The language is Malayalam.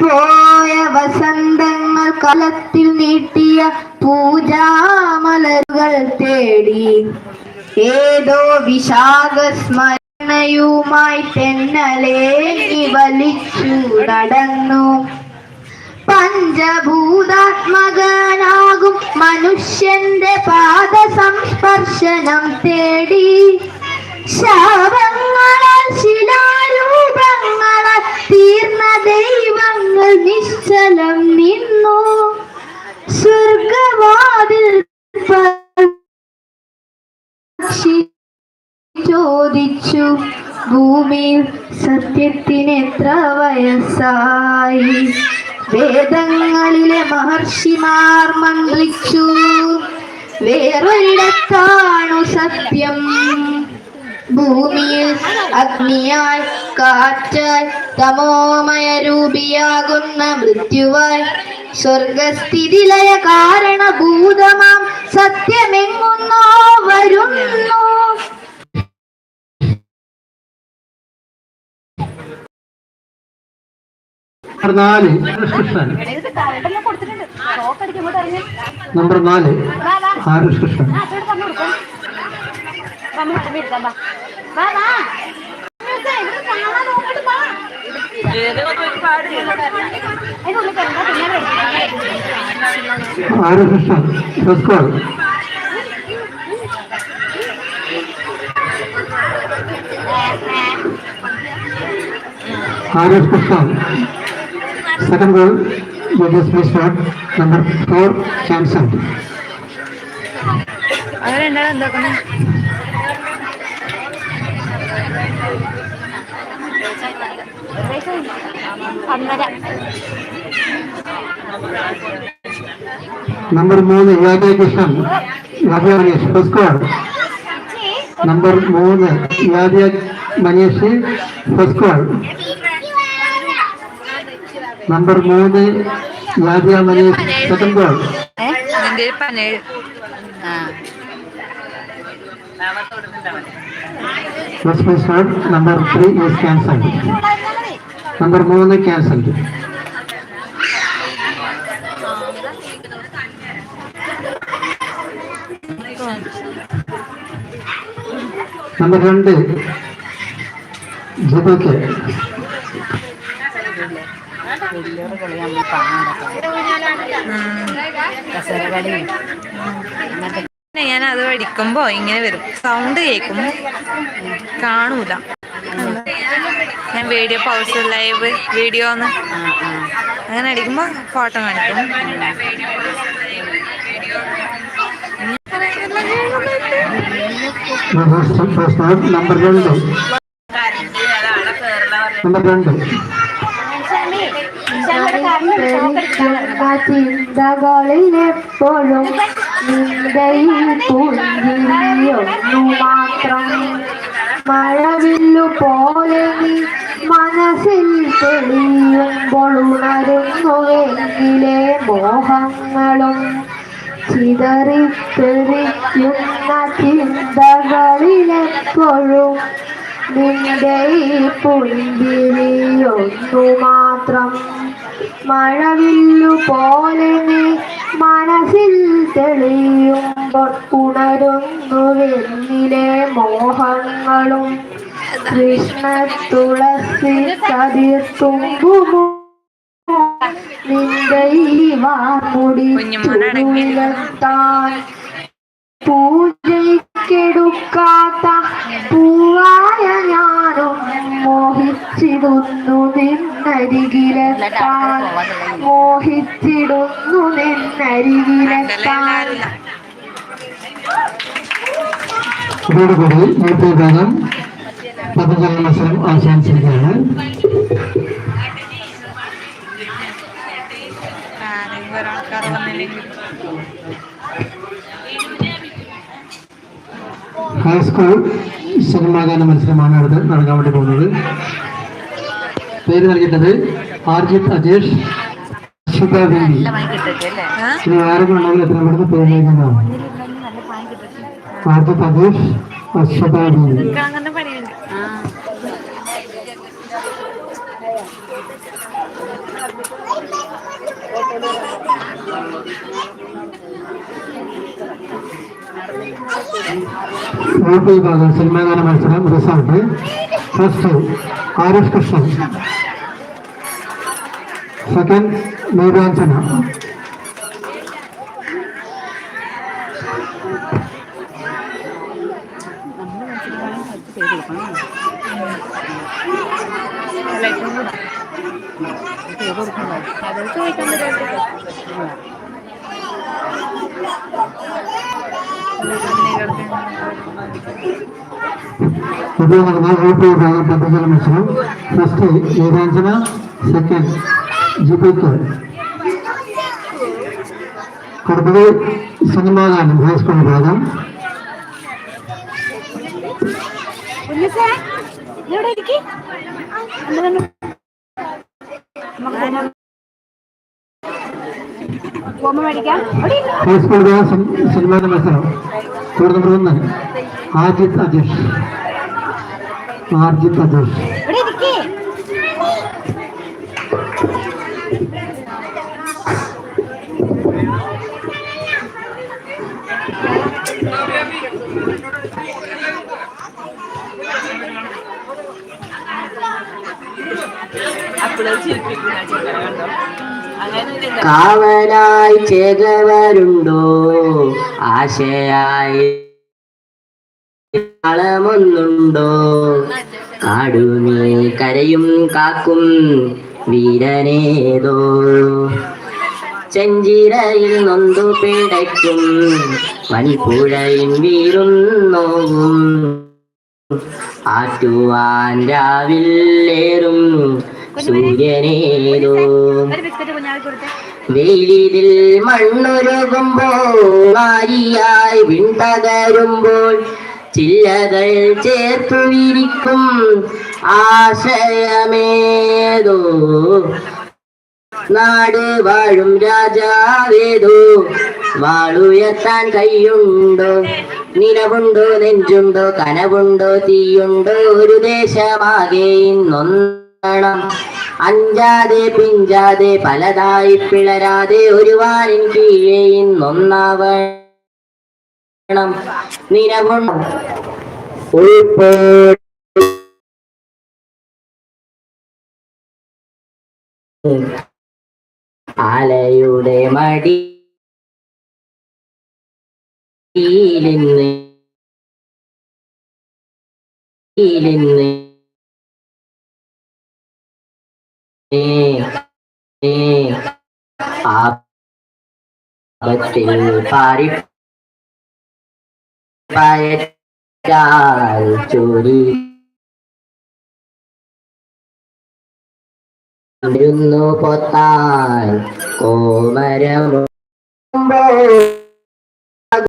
പോയ വസന്തങ്ങൾ കലത്തിൽ നീട്ടിയ പൂജാമലരുകൾ തേടി ഏതോ വിശാഖ സ്മരണയുമായി തെന്നലേ വലിച്ചു നടന്നു. പഞ്ചഭൂതാത്മകനാകും മനുഷ്യന്റെ പാദ സംസ്പർശനം തേടി. ശാപങ്ങളാൽ ശിലാരൂപങ്ങളാൽ തീർന്ന ദൈവങ്ങൾ നിശ്ചലം നിന്നു. സ്വർഗവാതിൽ ചോദിച്ചു ഭൂമിയിൽ സത്യത്തിന് എത്ര വയസ്സായി? വേദങ്ങളിലെ മഹർഷിമാർ മന്ത്രിച്ചു വേറൊരിടത്താണു സത്യം. ഭൂമിയിൽ അഗ്നിയായി കാറ്റായി തമോമയ രൂപിയാകുന്ന മൃത്യുവായി. സ്വർഗസ്ഥിതിലയ കാരണഭൂതമാം സത്യമെങ്ങുന്നോ വരുന്നു. നമ്പർ നാല്. ഹരികൃഷ്ണൻ നമ്പർ നാല്. ആർ കൃഷ്ണൻ. ఆరు కృష్ణ చూసుకోవాలి RS Krishna second goal US మీ షాట్ నెంబర్ ఫోర్ శాంసంగ్ అదే అండి നമ്പർ മൂന്ന് Yadav Krishnan Yadav Manish first call number മൂന്ന് Yadav Manish first call number മൂന്ന് Yadav Manish second call my start number three is cancelled number മൂന്ന് ക്യാൻസൽഡ് നമ്പർ രണ്ട് ജിബോക്കെ വലിയൊരു കളി നമ്മൾ കസരകളി ഞാൻ അത് പഠിക്കുമ്പോ ഇങ്ങനെ വരും. സൗണ്ട് കേൾക്കും കാണൂല. ഞാൻ വീഡിയോ പൗസ് ലൈവ് വീഡിയോ ഒന്ന് അങ്ങനെ അടിക്കുമ്പോ ഫോട്ടോ കാണിക്കും. നമ്പർ രണ്ട്. നമ്പർ രണ്ട്. ചിന്തകളിലെപ്പോഴും നിന്റെ മാത്രം മഴവില്ലു പോലെ നീ മനസ്സിൽ തെളിയുമ്പോൾ ഉണരുന്നുവെങ്കിലേ മോഹങ്ങളും ചിതറിത്തെറിക്കുന്ന ചിന്തകളിലെപ്പോഴും നിന്റെ ഈ പുഞ്ചിരിയൊന്നു മാത്രം മഴവില്ലു പോലെ നീ മനസ്സിൽ തെളിയുമ്പോൾ ഉണരുന്നു എന്നിലെ മോഹങ്ങളും. കൃഷ്ണ തുളസി കതിർത്തുമ്പുമോ നിന്റെ വാർമുടി പൂജയ്ക്കെടുക്കാത്ത ഞാനും മോഹിച്ചിടുന്നു നിന്നരികിലെത്താൻ മോഹിച്ചിടുന്നു നിന്നരികിലെത്താൻ ഇതോടുകൂടി നേരത്തെ ഗാനം പദജല മത്സരം അവസാനിച്ചിരിക്കുകയാണ് ഒരാൾക്കാർ വന്നില്ലെങ്കിൽ. ഹൈസ്കൂൾ സിനിമാഗാന മത്സരമാണ് അടുത്ത് നടക്കാൻ വേണ്ടി പോകുന്നത്. പേര് നൽകിയിട്ടത് ആർജിത് അജേഷ് അശ്വത ദേവി ഇനി ആരെങ്കിലും ഉണ്ടെങ്കിൽ എത്ര പെട്ടെന്ന് പേര് നൽകുന്നതാണ് ആർജിത് അജേഷ് അശ്വത ദേവി വിഭാഗം സിനിമാഗാന മത്സരം result. First Arif Krishnan second Neeranjana ഇപ്പോൾ നടന്ന ഗ്രൂപ്പ് വിഭാഗം പദ്ധതികളുടെ മത്സരം ഫസ്റ്റ് നീരാഞ്ജന സെക്കൻഡ് ജിബിക്കർ അടുത്തത് സിനിമാഗാനം ഹൈസ്കൂൾ വിഭാഗം ഹൈസ്കൂൾ വിഭാഗം സിനി- സിനിമാഗാന മത്സരം നമ്പർ ഒന്ന് ആജിത് അജേഷ് ആർജിത് അജേഷ് കാവലായി ചേകവരുണ്ടോ ആശയായി ളമൊന്നുണ്ടോ കാടുമേ കരയും കാക്കും വീരനേതോ? ചെഞ്ചിരയിൽ നൊന്തു പിടയ്ക്കും വൻപുഴയും വീരും നോവും. ആറ്റുവാൻ രാവിലേറും സൂര്യനേതോ. വെയിലിൽ മണ്ണൊരുകുമ്പോൾ മാരിയായി വിണ്ടകരുമ്പോൾ ചില്ലകൾ ചേർത്തു വിരിക്കും ആശയമേതോ. നാട് വാഴും രാജാവേതോ. വാളുയർത്താൻ കൈയുണ്ടോ? നിലവുണ്ടോ നെഞ്ചുണ്ടോ? കനവുണ്ടോ? തീയുണ്ടോ? ഒരു ദേശമാകെ ഇന്നൊന്നണം അഞ്ചാതെ പിഞ്ചാതെ പലതായി പിളരാതെ ഒരു വാനിൻ കീഴേ ഇന്നൊന്നാവണം. നിലവുണ്ടോ ആലയുടെ മടി ിന്ന് ിന്ന് ആപത്തിൽ പാരി പയറ്റാൽ ചൊരി. ഇരുന്നു പൊത്താൻ കോമരമുമ്പോ.